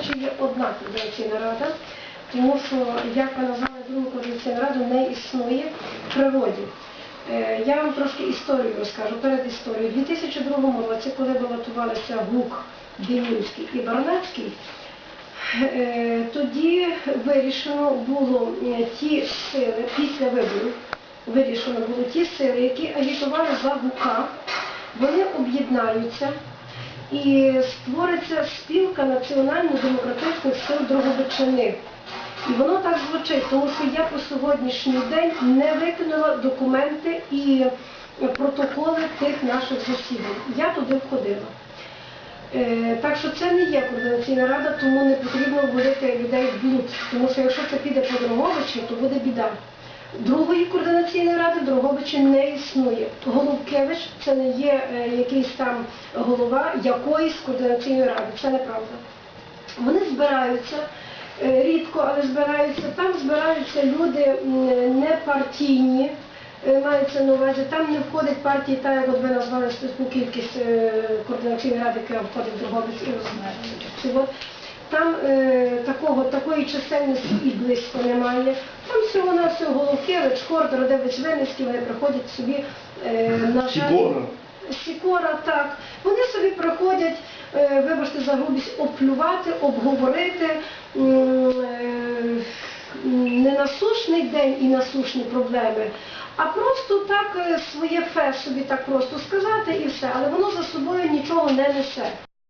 Дрогобичі є одна координаційна рада, тому що, як ви назвали другу координаційну раду, не існує в природі. Е, Я вам трошки історію розкажу, перед історією. У 2002 році, коли балотувалися ГУК, Білінський і Барнацький, Е, Тоді вирішено було е, ті сили після виборів, вирішено було ті сили, які агітували за ГУКа, вони об'єднаються і створиться спілка національно-демократичних сил Дрогобичини. І воно так звучить, тому що я по сьогоднішній день не виконала документи і протоколи тих наших засідань. Я туди входила. Е, Так що це не є координаційна рада, тому не потрібно вводити людей в блуд. Тому що якщо це піде по Дрогобичі, то буде біда. Другої координаційної в Дрогобичі не існує. Голубкевич це не є е, якийсь там голова якоїсь координаційної ради. Це неправда. Вони збираються е, рідко, але збираються. Там збираються люди м, не партійні, е, мається на увазі. Там не входить партії, так як ви назвали кількість координаційної ради, яка входить в Дрогобич і Розмер. Там е, такого, такої чисельності і близько немає. Там всього на всього Головкевич, Хорд, Родевич Винницький, вони приходять собі е, на жаль, Сікора. Сікора, так. Вони собі приходять, е, вибачте за грубість, оплювати, обговорити м, е, не насущний день і насущні проблеми, а просто так е, своє фе собі так просто сказати і все. Але воно за собою нічого не несе.